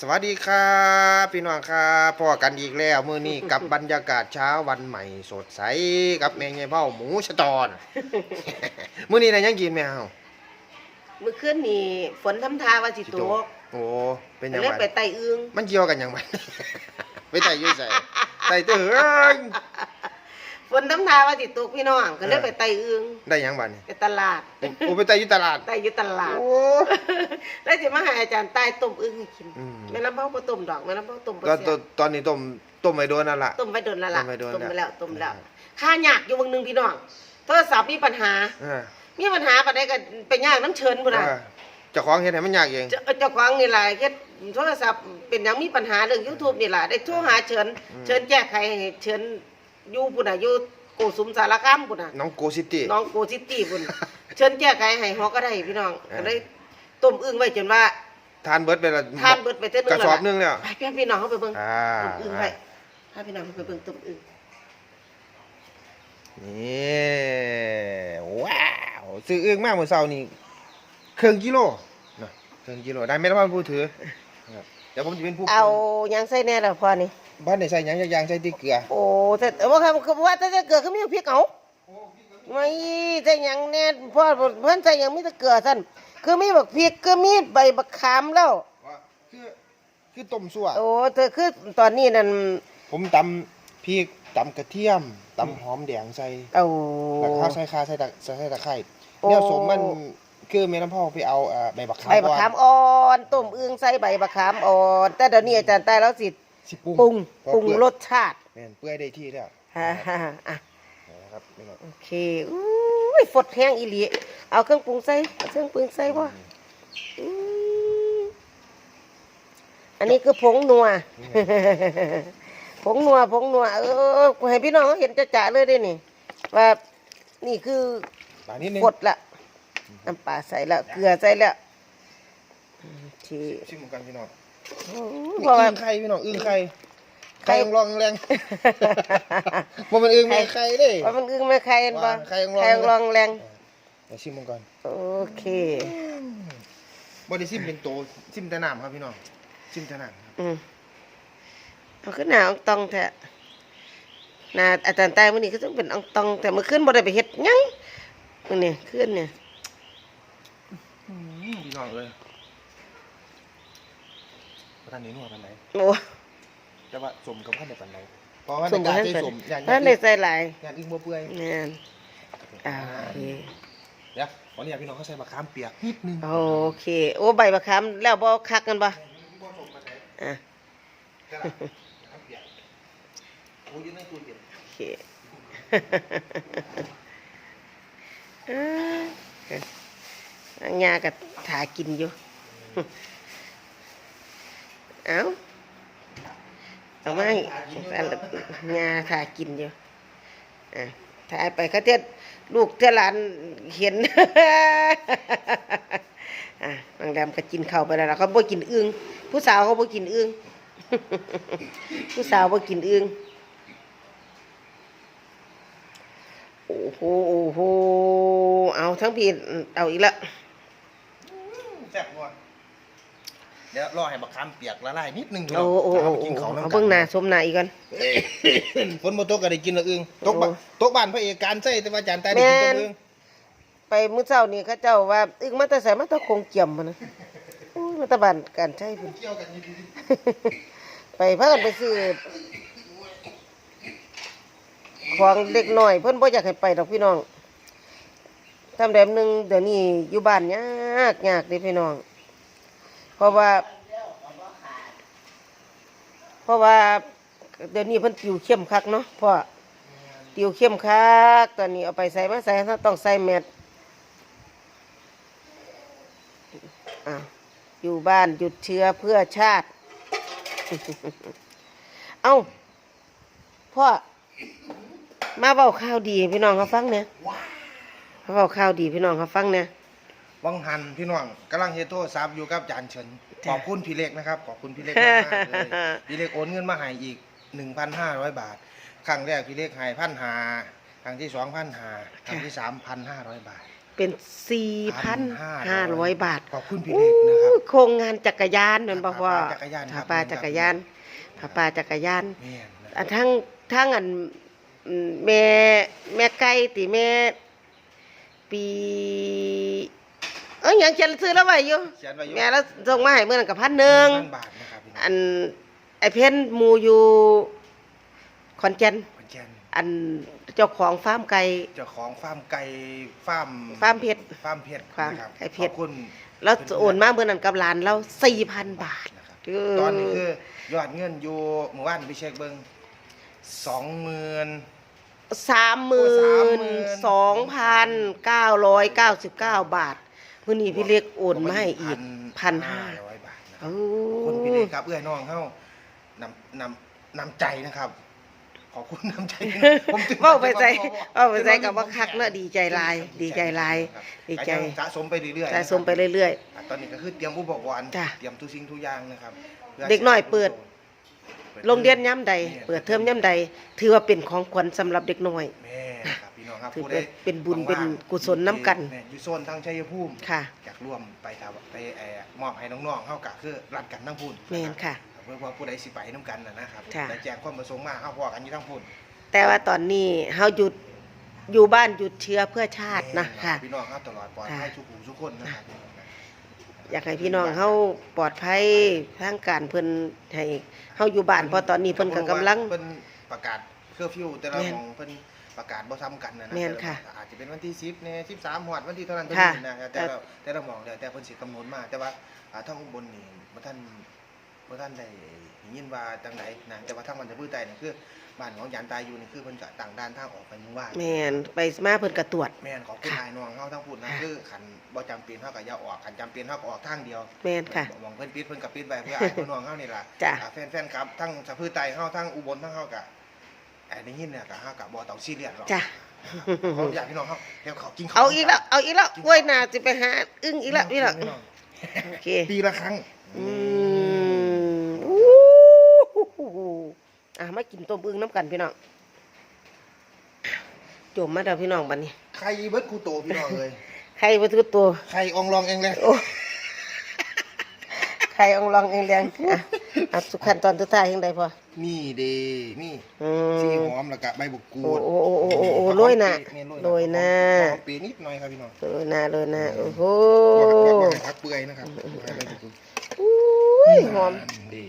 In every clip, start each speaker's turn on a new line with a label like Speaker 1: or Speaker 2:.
Speaker 1: สวัสดีครับพี่น้องครับพอกันอีกแล้วมื้อนี้กับบรรยากาศเช้าวันใหม่สดใสกับแมงไงเบ้าหมูชะตอน มื้อนี้ได้หยังกินแมว
Speaker 2: เมื่อคืนนี่ฝนทำทาว่าสิตก
Speaker 1: โอ้เป็นหยัง
Speaker 2: เลย
Speaker 1: ไง
Speaker 2: ไปไต่อึง
Speaker 1: มันเกี่ยวกันหยังไงไปไต่อยุ่ใส่ไต่เตื้อ
Speaker 2: ฝ นทำทาว่าสิตกพี่น้องก็เลยไปไต่อึง
Speaker 1: ได้หยังบัดนี้
Speaker 2: ไปตลาด
Speaker 1: โอ้ไปไต่อยู่ตลาด
Speaker 2: ไต่อยู่ตลาด
Speaker 1: โอ้
Speaker 2: แล้วสิมาให้อาจารย์ใต้ต้มอึงให้กิน
Speaker 1: อืม
Speaker 2: แม่น้ำเผาบ่ต้มดอกแม่น้ำเผาต้มบ่
Speaker 1: ก็
Speaker 2: เสีย
Speaker 1: ตอนนี้ต้มต้มไว้โดนนั่นล่ะ
Speaker 2: ต้มไปโดนแล้วล่ะ
Speaker 1: ต้มไว้โดน
Speaker 2: ต้มไป
Speaker 1: แล้
Speaker 2: แล้ววต้มแล้วค่ายากอยู่วงหนึงพี่น้องโทรศัพท์มีปัญหา
Speaker 1: เออ
Speaker 2: มีปัญหาปานใดก็ไปยากน้ำเชิญพุ่นน่ะ
Speaker 1: เออเจ้าของเฮ็ดให้มันยากเอง
Speaker 2: เจ้าเจ้าของนี่แหละเฮ็ดโทรศัพท์เป็นหยังมีปัญหาเรื่อง YouTube นี่แหละได้โทรหาเชิญ
Speaker 1: อืม
Speaker 2: เชิญแก้ไขให้เชิญ อยู่พุ่นน่ะอยู่โกสุมสารคามพุ่นน่ะ
Speaker 1: น้องโกซิตี้
Speaker 2: น้องโกซิตี้พุ่น เชิญแก้ไขให้ฮอก็ได้พี่น้อง
Speaker 1: เออ
Speaker 2: ก็เลยต้มอึ้งไว้จนว่า
Speaker 1: ทานเบิดไปละ
Speaker 2: ทานเบิดไปเท่านึง
Speaker 1: กระสอบหนึงแล้ว
Speaker 2: ไปพี่พี่น้องเขาไปเบิ่ง
Speaker 1: อ่า
Speaker 2: ต้มอึ้งไว้พาพี่น้องเขาไปเบิ่งต้มอึ้ง
Speaker 1: นี่ว้าวซื้ออึ้งมากเมื่อเช้านี่ครึ่งกิโลนะครึ่งกิโลได้ไหมล่ะพ่อผู้ถือครับเดี๋ยวผมจะเป็นผู้
Speaker 2: เอาหยังใส่แน่ล่ะพ่อนี่
Speaker 1: บ้านไหนใส่หยังยางใส่ที่เกลือ
Speaker 2: โอ้แต่แต่ว่าครับว่าแต่จะเกลือเขามีพริกเอาไม่ใส่หยังแน่พ่อเพิ่นใส่หยังมีแต่เกลือซั่นคือมีบักพริกคือมีใบบักขามแล้ว
Speaker 1: ว่าคือคือต้มซั่ว
Speaker 2: โอ้เธอคือตอนนี้นั่น
Speaker 1: ผมตำพริกตำกระเทียมตำหอมแดงใส่
Speaker 2: เอา
Speaker 1: แล้วก็ใส่ข่าใส่ตะใส่ตะไคร้
Speaker 2: โอ้
Speaker 1: เนี่ยสมมันคือแม่น้ำพ่อไปเอาเอ่อใบบักขาม
Speaker 2: ใบบักขามอ่อนต้มอึ่งใส่ใบบักขามอ่อน แต่เดี๋ยวนี้อาจารย์ตายแล้วสิ
Speaker 1: สิปรุง
Speaker 2: ปรุง
Speaker 1: เพาะ
Speaker 2: ปรุง
Speaker 1: เปื่อย
Speaker 2: รสชาติ
Speaker 1: แม่นเปื่อยได้ที่แล้ว
Speaker 2: ฮ่าฮ่าอะ
Speaker 1: นะครับนี่ครับ
Speaker 2: โอเคอุ้ยฟดแห้งอีหลีเอาเครื่องปรุงใส่เอาเครื่องปรุงใส่บ่อืมอันนี้คือผงนัวผงนัวผงนัวเออให้พี่น้องเขาเห็นจะๆเลยได้นี่ว่านี่คือ
Speaker 1: ปลานิดนึง
Speaker 2: กดละน้ำปลาใส่แล้วเกลือใส่แล้วโอเค
Speaker 1: ชิมเหมือนกันพี่น้อง
Speaker 2: โอ้
Speaker 1: นี่
Speaker 2: เพราะว่า
Speaker 1: อึ้งไข่พี่น้องอึ้งไข่
Speaker 2: ไข่
Speaker 1: ไข่รองแรงบ่มันอึ้งแม่ไข่เด้
Speaker 2: ว่ามันอึ้งไม่ใครเห็นบ่
Speaker 1: ว่าไข่ยังรอง
Speaker 2: ไข่ยังรองแรง
Speaker 1: เดี๋ยวชิมมันก่อน
Speaker 2: โอเค
Speaker 1: บ่ได้ชิมเป็นโตชิมแต่น้ำครับพี่น้องชิมแต่น้ำครับ
Speaker 2: อืมเอาขึ้นหน้าอองตองแท้หน้าอาจารย์ใต้มื้อนี้ก็ต้องเป็นอองตอง แต่เมื่อคืนบ่ได้ไปเฮ็ดหยังมื้อนี้คืนเนี่ย
Speaker 1: พี่น้องเอ้ย บ่ทันได้นัวปานใด
Speaker 2: โอ้
Speaker 1: แต่ว่าสมกับพันได้ปานใดเพราะว่า
Speaker 2: ส
Speaker 1: ใน
Speaker 2: ม
Speaker 1: การ
Speaker 2: ให้
Speaker 1: ใช้
Speaker 2: เป็น
Speaker 1: สมอย่าง
Speaker 2: ท่านได้ใส่หลาย
Speaker 1: อย่างอึ้งบ่เปื่อย
Speaker 2: แม่นอ่าโอเค
Speaker 1: เดี๋ยววันนี้พี่น้องเขาใส่มะขามเปียกนิดนึง
Speaker 2: โอเค โอ้ใบบักขามแล้วบ่คักกันบ่อะ
Speaker 1: โอ้ยอยู่ในตู้เย็น
Speaker 2: โอเคเอ้ยอันยากับถากินอยู่ เอ้าเอามาให้อันละยาถากินอยู่อะถ่ายไปเขาเทศลูกเทศหลานเห็นอะบางแรมก็กินข้าวไปแล้วล่ะเขาบ่กินอึ้งผู้สาวเขาบ่กินอึ้งผู้สาวบ่กินอึ้งโอ้โหโอ้โหเอาทั้งพี่เอาอีกแล้ว
Speaker 1: แซ่บว่ะเดี๋ยวรอให้มะขามเปียกละลายนิดนึงพี่น้
Speaker 2: โอ้
Speaker 1: อง
Speaker 2: โอ้
Speaker 1: เอา
Speaker 2: โอ้
Speaker 1: ไปกินเขาวน้ำ
Speaker 2: เอา
Speaker 1: กั
Speaker 2: เบิ่งหน้าสมหน้าอีกก่อน
Speaker 1: ฝนบ่ตกก็ได้กินละอึ้งตกบ้าน
Speaker 2: โอ้
Speaker 1: ตกบ้านพระเอกการใส่แต่ว่าอาจารย์ตายได้กิน
Speaker 2: แม่
Speaker 1: แตั
Speaker 2: น
Speaker 1: อึ้ง
Speaker 2: ไปมื้อเช้านี่เขาเจ้าว่าอึ้งมาแต่ใส่มาแต่คงเกี่ยมมานะอุ้ยมาแตะบ้านการใช้พุ่น
Speaker 1: เกี่ยวกันดี
Speaker 2: ไปพากันไปซื้อของเล็กน้อย เพิ่นบ่อยากให้ไปดอกพี่น้องทำแบบหนึงเดี๋ยวนี้อยู่บ้านยากยากเด้พี่น้อง เพราะว่า เพราะว่าเดี๋ยวนี้เพิ่นติวเข้มคักเนาะพราะติวเข้มคักตอนนี้เอาไปใส่มาใส่ถ้าต้องใส่แมสอะอยู่บ้านหยุดเชื้อเพื่อชาติ เอาพ่อมาเบาข่าวดีพี่น้องเขาฟังเนี่ยมาเบาข่าวดีพี่น้องเขาฟังเนี่ย
Speaker 1: วังหันพี่น้องกำลังเฮ็ดโทรศัพท์อยู่กับอาจารย์เฉิน
Speaker 2: จ้ะ
Speaker 1: ขอบคุณพี่เล็กนะครับขอบคุณพี่เล็กมากๆเลยพี่เล็กโอนเงินมาให้อีก 1,500 บาท ครั้งแรกพี่เล็กให้พันหาครั้งที่สองพันหาครั้งที่สามพันห้าร้อยบาท
Speaker 2: เป็นสี่พันห้าร้อยบาท
Speaker 1: ขอบคุณพี่เล็กนะครับ
Speaker 2: โครงงานจักรยานนั่นบอกว่า
Speaker 1: จักรยานครับ
Speaker 2: ผาปาจักรยานผาปาจักรยาน
Speaker 1: แม่นนะ
Speaker 2: อันทั้งทั้งอันอืมแม่แม่ไก่ติแม่ปีเอ้ยยังเขียนซื้อแล้วไว้อยู่
Speaker 1: เขียนไว้อยู่
Speaker 2: แม่แล้วส่งมาให้เมื่อนั้นกับพันหนึ่ง
Speaker 1: พันบาทนะครับพี่น้อง
Speaker 2: อันไอเพ้นหมูอยู่ขอนแก่น
Speaker 1: ขอนแก่น
Speaker 2: อันเจ้าของฟาร์มไก่
Speaker 1: เจ้าของฟาร์มไก่ฟาร์ม
Speaker 2: ฟาร์มเพชร
Speaker 1: ฟาร์มเพชร
Speaker 2: ฟาร์ม
Speaker 1: นะครับ
Speaker 2: ไก่เพชร
Speaker 1: ขอบคุณ
Speaker 2: แล้วโอนมาเมื่อนั้นกับหลานเราสี่พันบาท
Speaker 1: นะครับ
Speaker 2: เออ
Speaker 1: ตอนนี้คือยอดเงินอยู่เมื่อวานไปเช็คเบิ้งสองหมื่น
Speaker 2: สามหมื่นสองพันเก้าร้อยเก้าสิบเก้าบาท มื่อนี้พี่เล็กโอนมาให้อีกพันห้า
Speaker 1: ร้อยบาทนะค
Speaker 2: โอ้
Speaker 1: รับขอบคุณพี่เล็กครับเอื้อน้องเข้านำนำนำใจนะครับ ขอบคุณนำใจผมถึง
Speaker 2: เว้าไปใส่เว้าไปใส่กับว่าคักเนอะดีใจหลาย ดีใจหลายดีใจ
Speaker 1: ก็ยังสะสมไปเรื่อยๆ
Speaker 2: สะสมไปเรื่อย
Speaker 1: อะตอนนี้ก็คือเตรียมอุปกรณ์
Speaker 2: จ้ะ
Speaker 1: เตรียมทุกสิ่งทุกอย่างนะครับพื่
Speaker 2: เด็กน้อยเปิด
Speaker 1: ปิ
Speaker 2: ๆโรงเรียนย่ำใด เปิดเทอมย่ำใด ถือว่าเป็นของขวัญสำหรับเด็กน้อย
Speaker 1: แม่ครับพี่น้ องครับ
Speaker 2: ถือ
Speaker 1: ผู้
Speaker 2: เป็น
Speaker 1: ใด
Speaker 2: เป็นบุญ
Speaker 1: ว่างๆ
Speaker 2: เป็นกุศลน้ำกัน
Speaker 1: แม่อยู่โซนทางชัยภูมิ
Speaker 2: ค่ะ
Speaker 1: อยากร่วมไปทำไปเอ่อมอบให้น้องๆเข้ากับคือรัดกันทั้งพุ่น
Speaker 2: แม่นค่ะ
Speaker 1: เพื่อว่าผู้ใดสิไปน้ำกันนะนะครับ
Speaker 2: ค่ะ
Speaker 1: แต่แจ้งความประสงค์มาเข้าพอกันอยู่ทั้งพุ่น
Speaker 2: แต่ว่าตอนนี้เฮาหยุดอยู่บ้านหยุดเชื้อเพื่อชาตินะ
Speaker 1: แม่
Speaker 2: ค่ะ
Speaker 1: พี่น้องครับตลอดปลอดภัย
Speaker 2: ค่ะ
Speaker 1: ทุกผู้ทุกคนนะครับ
Speaker 2: อยากให้พี่น้องเฮาปลอดภัยทางการเพิ่นให้เฮาอยู่บ้านเพราะตอนนี้เพิ่นก็กำลัง
Speaker 1: เพิ่นประกาศเคอร์ฟิวแต่ละ
Speaker 2: แม่น
Speaker 1: หมองเพิ่น ประกาศบ่ซ้ำกันนะนะ
Speaker 2: แม่น
Speaker 1: แต่ละ
Speaker 2: ค่ะ
Speaker 1: หม้องอาจจะเป็นวันที่10เนี่ย13ฮอดวันที่เท่านั้นเท่า
Speaker 2: ค่ะ
Speaker 1: นี้นะแต่ ละแต่ละหมองแล้วแต่เพิ่นสิกำหนดมาแต่ว่าอ่าทางอุบลนี่บ่ทันบ่ทันได้ยินว่าจังไดนะแต่ว่าทางมันจะพื้นใต้นี่คือบ้านของยานตายอยู่นี่คือเพิ่นก็ต่างด้านทางออกไปหมู่บ้าน
Speaker 2: แม่นไปมาเพิ่นก็ตรวจ
Speaker 1: แม่นขอบคุณนายน้องเฮาทั้งพูดนะ
Speaker 2: ค่ะ
Speaker 1: คือคันบ่จำเป็นเฮาก็อย่าออกคันจำเป็นเฮาก็ออกทางเดียว
Speaker 2: แม่นค่ะ
Speaker 1: มองเพิ่นปิดเพิ่นก็ปิดไว้เพื่อให้พี่น้องเฮานี่ล่ะ
Speaker 2: จ้ะ
Speaker 1: อ่าแฟนๆครับทั้งสะพือไตเฮาทั้งอุบลทั้งเฮาก็ไอ้ได้ยินเนี่ยก็เฮาก็บ่ต้องซีเรียสหรอก
Speaker 2: จ้ะ
Speaker 1: ขออยากพี่น้องเฮาเดี๋ยวเขากินข้าว
Speaker 2: เอาอีกแล้ว เอาอีกแล้วกล้วยนาสิไปหา อึ้งอีกแล้วพี่น้อง
Speaker 1: พี่น้อง
Speaker 2: โอเค
Speaker 1: ปีละครั้ง
Speaker 2: อืมอู้หูอะมากินต้มอึ้งน้ำกันพี่น้องจมมาเด้อพี่น้องบัดนี้
Speaker 1: ไข่เบิดคูโตพี่น้องเอ้ย
Speaker 2: ใครมาทุกตัว
Speaker 1: ไข่อองรองเองเลย
Speaker 2: โอ้ ใครองลองเองเลี้ยงอะอะสุดขั้นตอนสุดท้ายยังไงพอ
Speaker 1: นี่เด้นี่
Speaker 2: อื
Speaker 1: สี
Speaker 2: ม
Speaker 1: หอมแล้วก็ใบบุกกู
Speaker 2: โอ้
Speaker 1: ด
Speaker 2: โอ้โอ้โอ้โอ้โอ้โรยหน้า
Speaker 1: แม่
Speaker 2: โรยหน้า
Speaker 1: หอมปีนิดหน่อยครับพี่น้อง
Speaker 2: โรยหน้าโรยหน้าโอ้โห
Speaker 1: บอกบอกให้พักเปื่อยนะครับให้ใบบุกกูด
Speaker 2: อุ้ยหอม
Speaker 1: ดี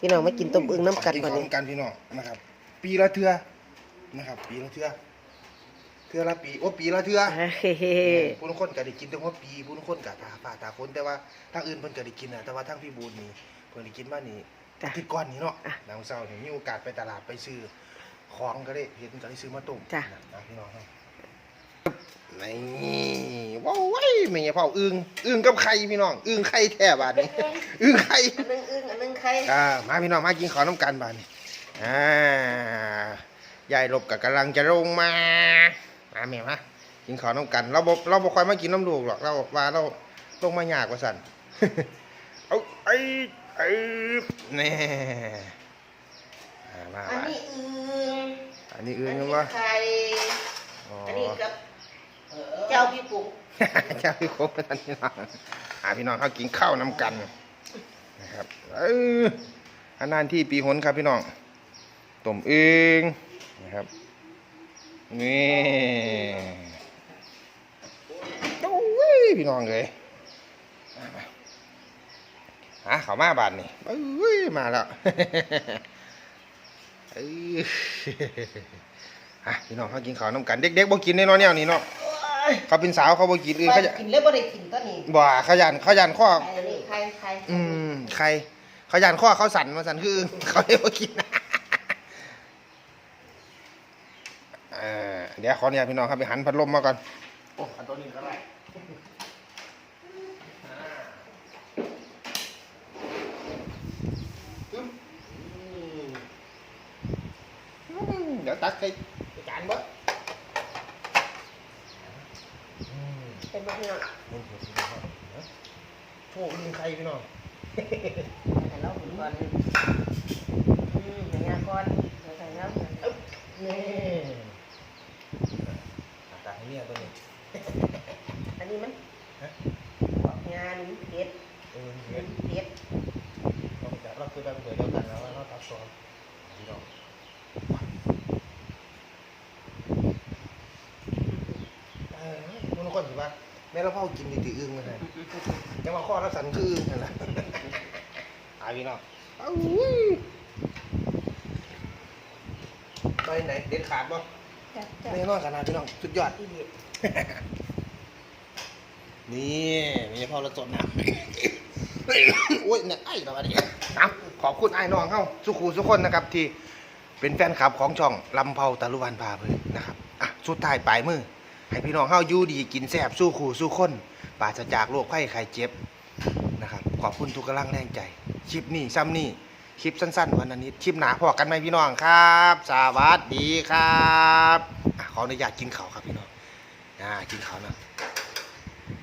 Speaker 2: พี่น้องมากินต้มอึ่งน้ำกัน
Speaker 1: กิน
Speaker 2: ก่อน
Speaker 1: ของ
Speaker 2: นี่
Speaker 1: กันพี่น้องนะครับ ปีละเทื่อนะครับ ปีละเทื่อ เทื่อละปีโอ้ปีละเทื่อ
Speaker 2: เฮ้เฮ้
Speaker 1: ผู้ทุกคนก็ได้กินแต่ว่าปีผู้ทุกคนก็ตาฝ่าตาคนแต่ว่าทางอื่นเพิ่นก็ได้กินนะแต่ว่าทางพี่บูนนี่เพิ่นได้กินมานี่
Speaker 2: จ้ะ
Speaker 1: ติดก้อนนี่เนาะ
Speaker 2: อะ
Speaker 1: นางเศร้านี่มีโอกาสไปตลาดไปซื้อของก็ได้เห็นก็ได้ซื้อมาต้ม
Speaker 2: จ้ะ
Speaker 1: นะพี่น้องครับนี่ว้าวเว้ยไม่ใช่เผาอึ่งอึ่งกับไข่พี่น้องอึ่งไข่แท้บาดนี้อึ่งไข่
Speaker 2: อันนึงอึ่งอันนึงไข่
Speaker 1: อ่ามาพี่น้องมากินข้าวน้ำกันบาดนี้อ่ายายหลบกับกำลังจะลงมา มาแม่มากินข้าวน้ำกัน เราบ่เราบ่ค่อยมากินน้ำลูกหรอกเราว่าเราลงมายากกว่าสั่นเอาไอ้ไอ้แน่อ่ามา
Speaker 2: อัน
Speaker 1: บาด
Speaker 2: นี้อึ่ง
Speaker 1: อันนี้อื่นกันวะ
Speaker 2: ไข่
Speaker 1: อ๋อ
Speaker 2: อันนี้กับเจ้าพี่ปุ๋ง
Speaker 1: เจ้าพี่โคกท่านพี่น้องหาพี่น้องเขากินข้าวน้ำกันนะครับเอออันนานที่ปีหนครับพี่น้องต้มเองนะครับ นี่โอ้ยพี่น้องเลยหาเขามาบาทนี่เอ้ยมาแล้วเอ้ยอะพี่น้องเขากินข้าวน้ำกันเด็กๆบ่กินแน่นอนเนี่ยนี่เนาะเขาเป็นสาวเขาบ่กินอื่น
Speaker 2: ไป
Speaker 1: เขาจะ
Speaker 2: กินแล้วบ่ได้กินตอนนี้
Speaker 1: บ่าเขายันเขายันข้อ
Speaker 2: ไข่นี่ไข่ไข่
Speaker 1: อืมใครเขายันข้อเขาสั่นมาสั่นคือ เขาเลยบ่กินเอ่อ เดี๋ยวขอเนี่ยพี่น้องครับไปหันพัดลมมาก่อนโอ้อันตัวนี้ก็ได้อืมอืมเดี๋ยวตักใส่จานเบ่อืม
Speaker 2: เป็นบ่พี่น้อง
Speaker 1: โชคดีใครพี่น้อง
Speaker 2: ให้เรากินก่อนอืมให้ยาก่อนให้ใส่น้ำ
Speaker 1: นี่ตักให้ เนี่ยตัวนี้
Speaker 2: อันนี้มัน
Speaker 1: ฮะ
Speaker 2: งานนี้เผ็ด
Speaker 1: เออ
Speaker 2: เผ็
Speaker 1: เห็
Speaker 2: ด
Speaker 1: น
Speaker 2: เผ็ด
Speaker 1: เราจะเราคือแบบเดียวกันแล้วว่าเราตัดซ้อนพี่น้องเออมันคนสิว่าแม่เราเผากินดีๆอึ้งเลยยังมาข้อรับสันคืออึ้งนั่นแหละอาพี่น้องเอ้าอุ้ยไปไหนเด็ดขาดบ่
Speaker 2: จัดจัด
Speaker 1: ไม่นอนขนาดพี่น้องสุดยอด
Speaker 2: อีเดีย
Speaker 1: นี่มีพ่อระสดนะโอ้ยเนี่ยไอ้เราอันนี้เอาขอบคุณไอ้น้องเข้าสุขูสุคนนะครับ ที่เป็นแฟนคลับของช่องลำเผาตะลุวันพาเพลินนะครับอะสุดท้ายปลายมือ ให้พี่น้องเข้าอยู่ดีกินแซ่บสู้ขู่สู้คนปราศจากโรคไข้ไข้เจ็บนะครับ ขอบคุณทุกกำลังแรงใจคลิปนี้ซ้ำนี่ คลิปสั้นๆ วันนี้คลิปหนาพอกันไหมพี่น้องครับสวัสดีครับ ขออนุญาตกินข้าวครับพี่น้องอ่ากินข้าวนะ